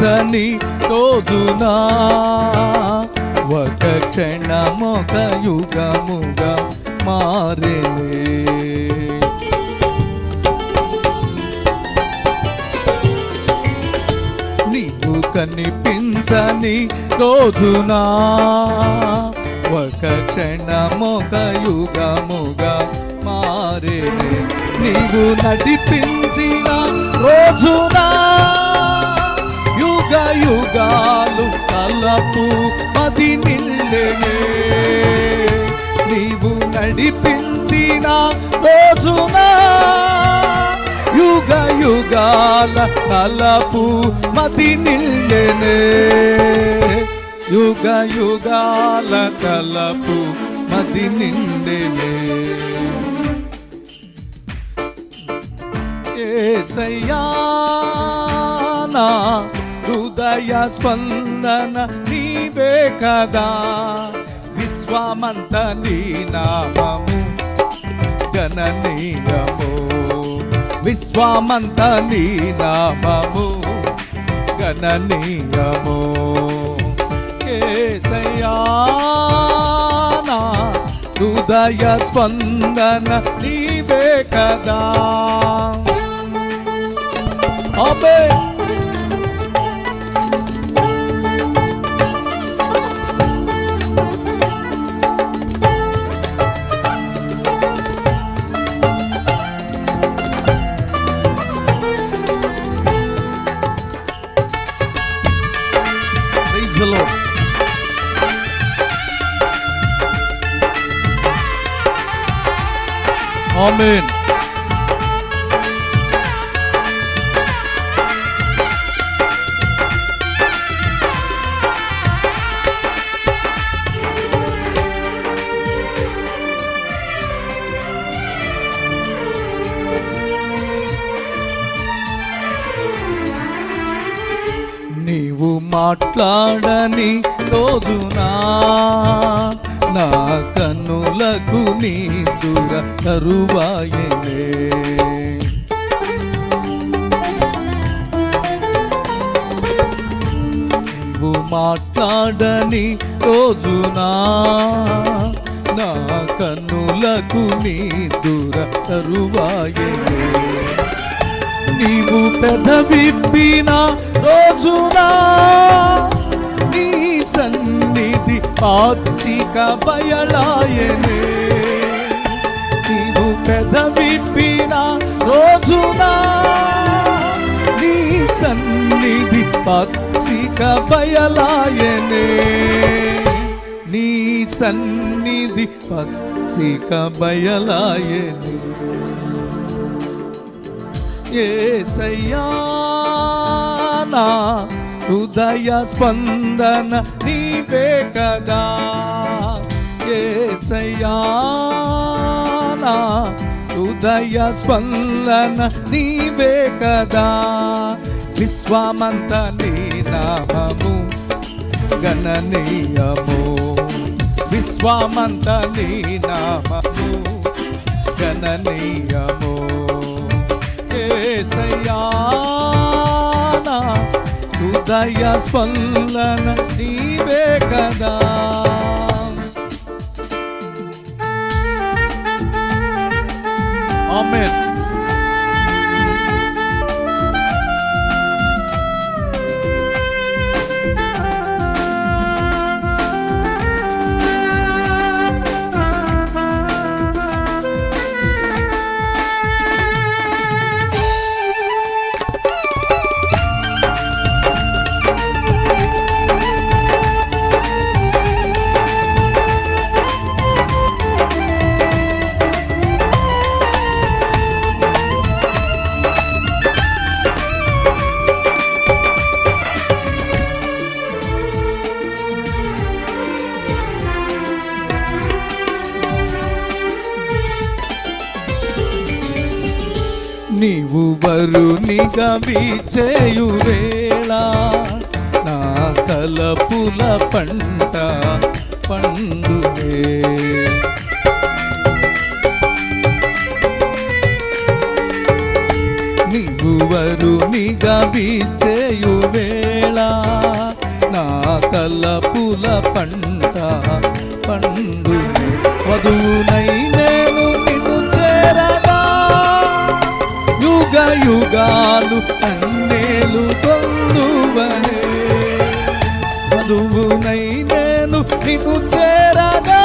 కనిపించని రోజునా? ఒక క్షణమొక యుగముగా మారేనే. నీవు కనిపించని రోజునా? ఒక క్షణమొక యుగముగా మారేనే. నీవు నడిపించిన రోజునా? యుగ యుగాలు కలపు అది నిండెనే నీవు నడిపించిన రోజున యుగ యుగాల కలపు మది నిండెనే యుగ యుగాల కలపు మది నిండెనే ఏసయ్యా నా హృదయ స్పందన నీవే కదా. విశ్వమంత నీ నామము గణనీయము విశ్వమంత నీ నామము గణనీయము. ఏసయ్యా హృదయ స్పందన నీవే కదా. అబే Amen. నీ దూర కరువాయనే నీవు మాట్లాడని రోజునా నా కన్నులకు నీ దూర కరువాయనే నీవు పెదవిప్పిన రోజునా నీ సన్నిధి పాచిక బయలాయనే. నీవు పెదవిప్పిన రోజునా నీ సన్నిధి పక్షిక బయలాయనే. నీ సన్నిధి పక్షిక బయలాయనే. ఏసయ్యా నా హృదయ స్పందన నీవే కదా. ఏసయ్యా నా హృదయ స్పందన నీవే కదా. విశ్వమంత నీ నామము గణనీయము. విశ్వమంత నీ నామము గణనీయము. ఏసయ్యా హృదయ స్పందన నీవే కదా. 后面 వరునిగా నా తలపుల పండు అన్నేలు పొందువనే వధువునై నేను నిన్ను చేరగా.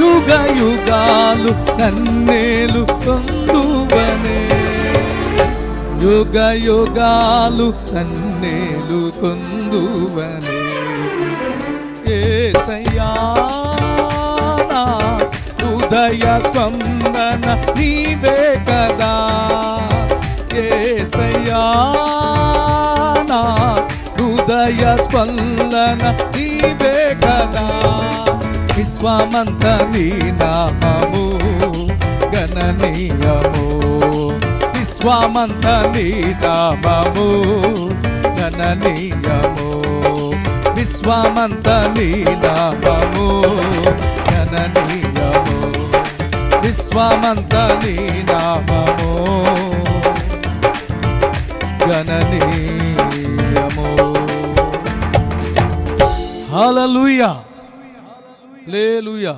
యుగ యుగాలు నన్నేలు పొందువనే యుగ యుగాలు నన్నేలు పొందువనే ఏసయ్యా నా ఉదయ స్పందన నీవే కదా. ఏసయ్యా నా హృదయ స్పందన నీవే కదా. విశ్వమంత నీ నామము గణనీయము. విశ్వమంత నీ నామము గణనీయము. విశ్వమంత నీ నామము గణనీయము. విశ్వమంత నీ నామము గణనీయము హాలూయా లేలుయా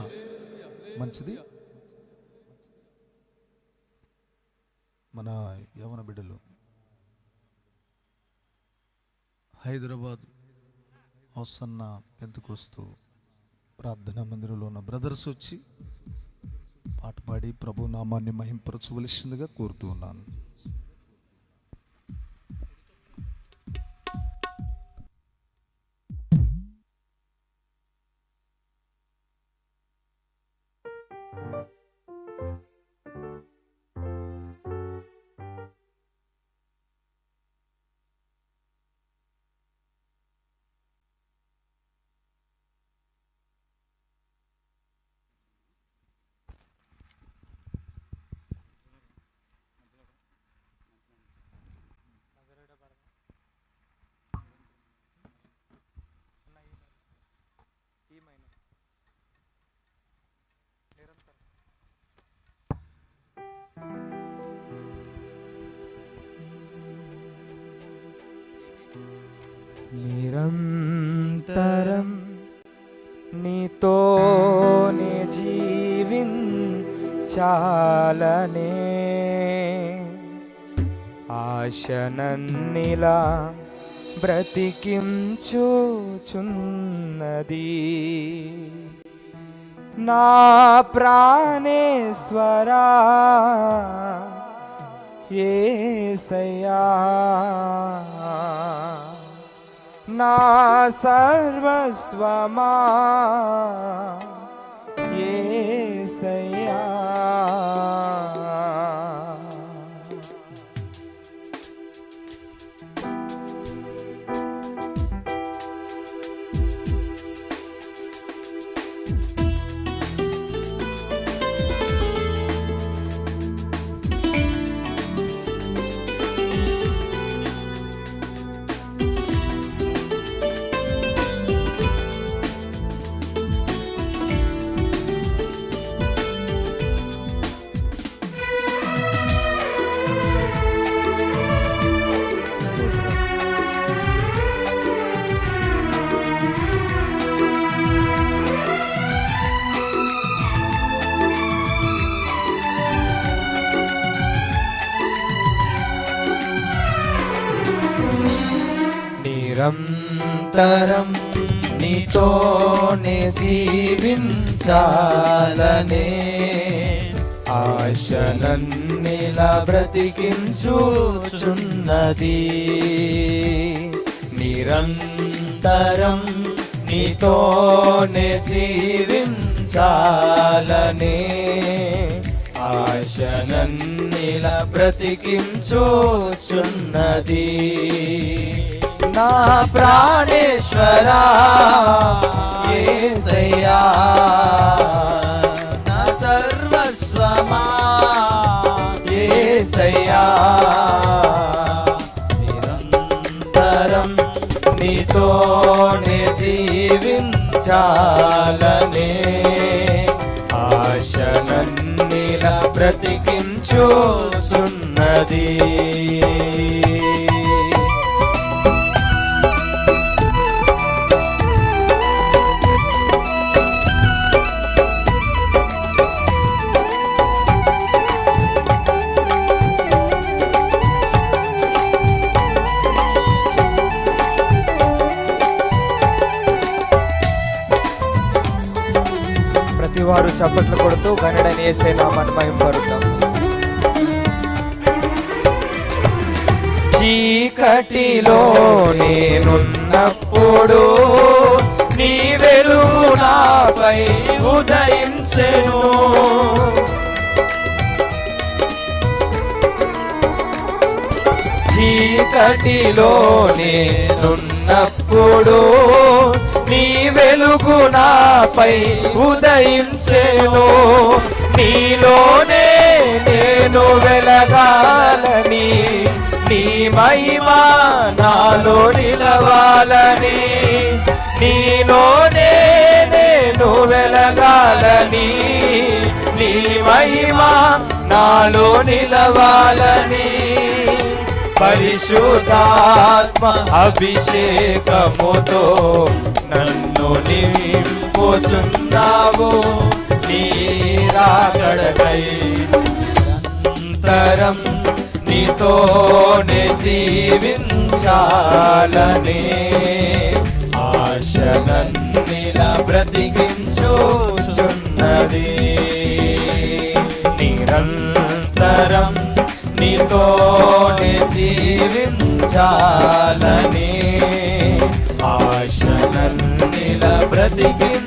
మంచిది? మన యవన బిడ్డలు. హైదరాబాద్ హౌసన్న పెంతుకొస్తూ ప్రార్థనా మందిరంలో ఉన్న బ్రదర్స్ వచ్చి పాట పాడి ప్రభు నామాన్ని మహింపరచవలసిందిగా కోరుతూ ఉన్నాను. ఆశనన్నిలా బ్రతికించుచున్నది. నా ప్రాణేశ్వరా ఏసయ్యా. నా సర్వస్వమా ఏసయ్యా. బ్రతికించుచున్నది నిరంతరం నీతోనే జీవించాలనే ఆశనన్నిల బ్రతికించుచున్నది. నా ప్రాణేశ్వరా ఏసయ్యా. నీతోనే జీవించాలనే ఆశనన్నిల బ్రతికించుచున్నది చప్పట్లు కొడుతూ గనుడని వేసే నామాన్ని మహింపరుద్దాం చీకటిలో నేనున్నప్పుడు నీ వెలుగు నాపై ఉదయించెను. చీకటిలో నేనున్నప్పుడు పై ఉదయించేను నీలోనే నేను వెలగాలని నీ మహిమా నాలో నిలవాలని. నీలోనే నేను వెలగాలని నీ మహిమా నాలో నిలవాలని. పరిశుద్ధాత్మ అభిషేకముతో నన్ను నింపుచున్నావు. నీరాగడకై నిరంతరం నీతోనే జీవించాలనే ఆశనన్నిలా బ్రతికించుచున్నది నీతోనే జీవించాలని ఆశనన్నిలా బ్రతికించుచున్నది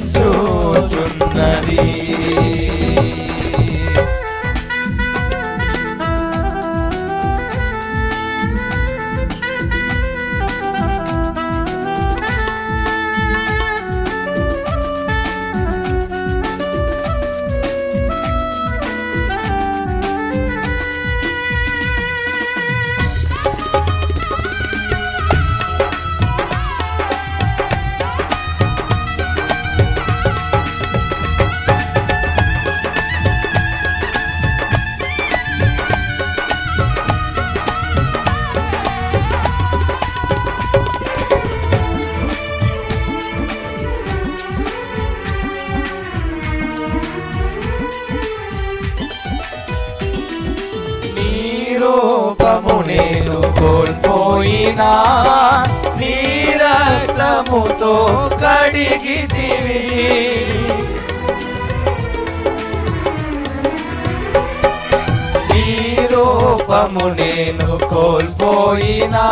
రూపము నేను కోల్పోయినా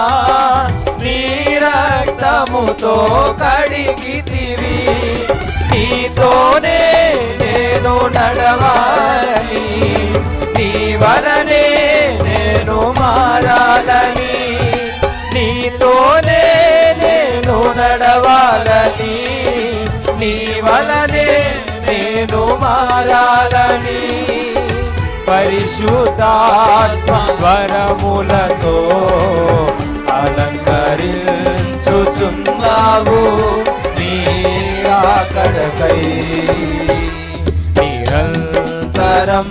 నీ రక్తముతో కడిగితివి. నీతోనే నేను నడవాలి నీ వలనే నేను మారాలని. నీతోనే నేను నడవాలని నీ వలనే నేను మారాలని. పరిశుద్ధాత్మ వరములతో అలంకరించుచున్నావు నీ నిరంతరం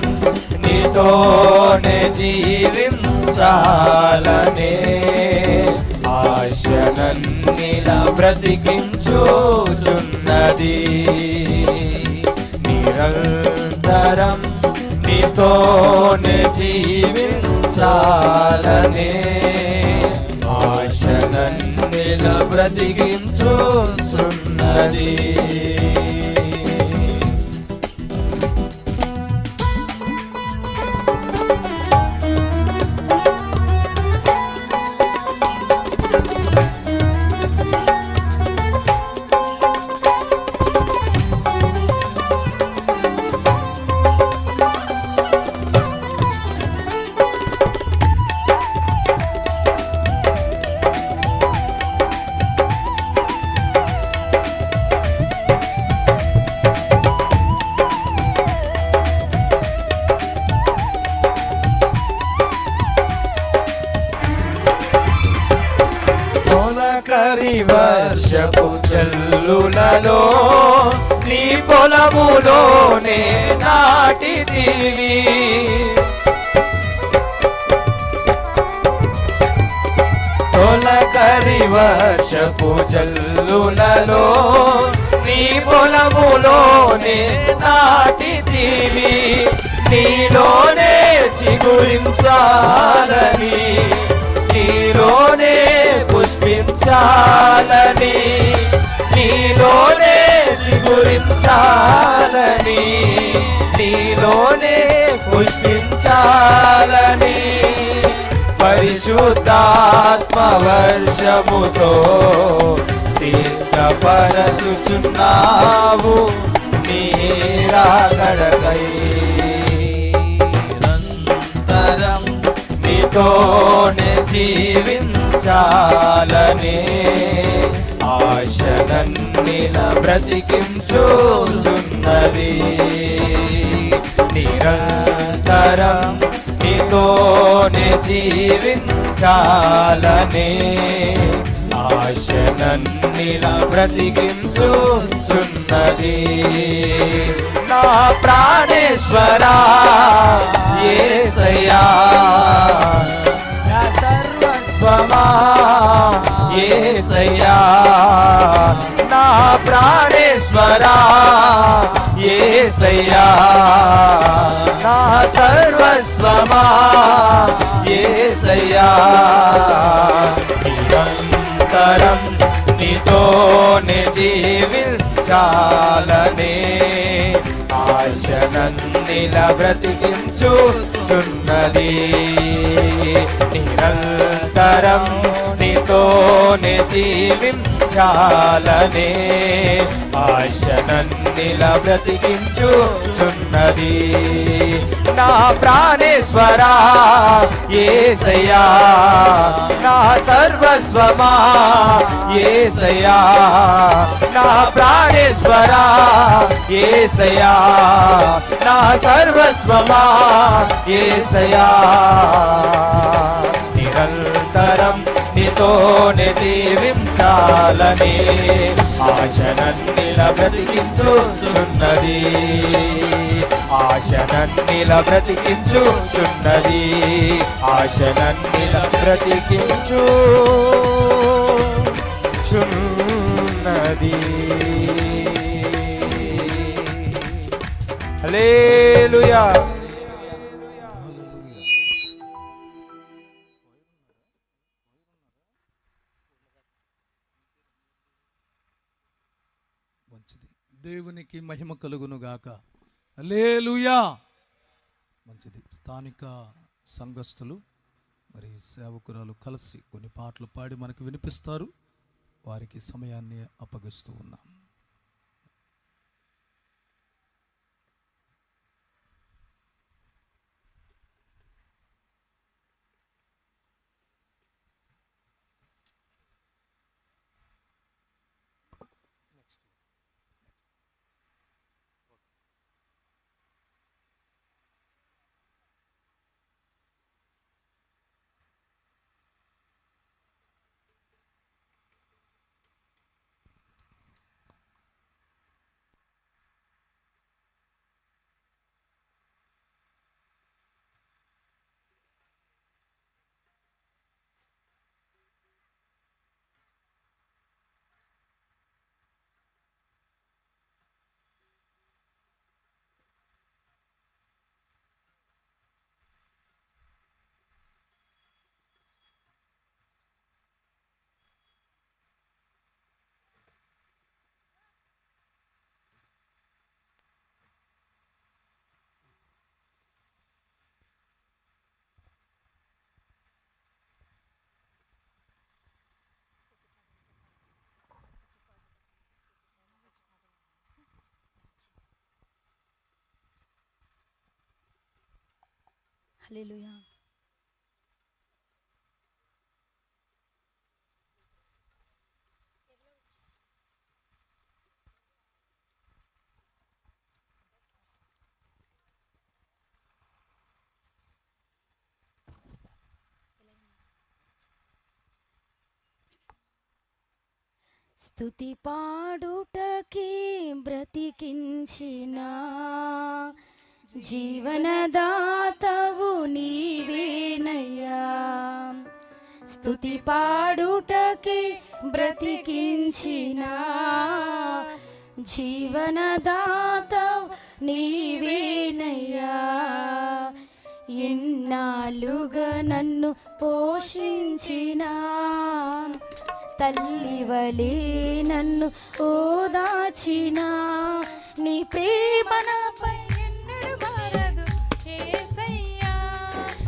నీతోనే జీవించాలనే ఆశనన్నిలా బ్రతికించుచున్నది. నిరంతరం నీతోనే జీవించాలనే ఆశనన్నిలా బ్రతికించుచున్నది పొలములోనే నాటిదివి. తొలకరి వర్షపు జల్లులలో నీ పొలములోనే నాటిదివి. నీలోనే చిగురించాలని నీలోనే పుష్పించాలని నీలోనే చిగురించాలని నీలోనే పుష్పించాలని. పరిశుద్ధాత్మ వర్షముతో సిద్ధపరచుచున్నావు. నీరాకడకై కడకై నీతోనే ఆశ ఆశనన్నిల బ్రతికించుచున్నది నిరంతరం నీతోనే జీవించాలనే ఆశనన్నిల బ్రతికించుచున్నది. నా ప్రాణేశ్వరా ఏసయ్యా. నా సర్వస్వమా ఏసయ్యా. నా ప్రాణేశ్వరా ఏసయ్యా. నా సర్వస్వమా ఏసయ్యా. నిరంతరం నీతోనే జీవించాలనే ఆశనందిల బ్రతికించుచున్నది నిరంతరం నీతోనే జీవించాలనే ఆశనందిల బ్రతికించుచున్నది నా ప్రాణేశ్వరా ఏసయా నా సర్వస్వమా ఏసయా నా ప్రాణేశ్వరా ఏసయా నా సర్వస్వమా ఏసయా నిరంతరం నీతోనే జీవించాలని ఆశనన్నిల బ్రతికించుచున్నది ఆశనన్నిల బ్రతికించుచున్నది ఆశనన్నిల బ్రతికించు చున్నది హల్లెలూయా. దేవునికి మహిమ కలుగును గాక. లేలుయా మంచిది. స్థానిక సంఘస్థులు మరి సేవకురాలు కలిసి కొన్ని పాటలు పాడి మనకు వినిపిస్తారు. వారికి సమయాన్ని అప్పగిస్తూ ఉన్నాం. హలేలుయా స్తుతి పాడుటకి బ్రతికించినా జీవనదాతవు నీవేనయ్యా. స్థుతి పాడుటకే బ్రతికించిన. జీవనదాతవు నీవేనయ్యా. ఎన్నాళ్ళుగా నన్ను పోషించిన. తల్లివలే నన్ను ఓదాచిన నీ ప్రేమ నాపై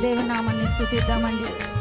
देव नामा स्तुति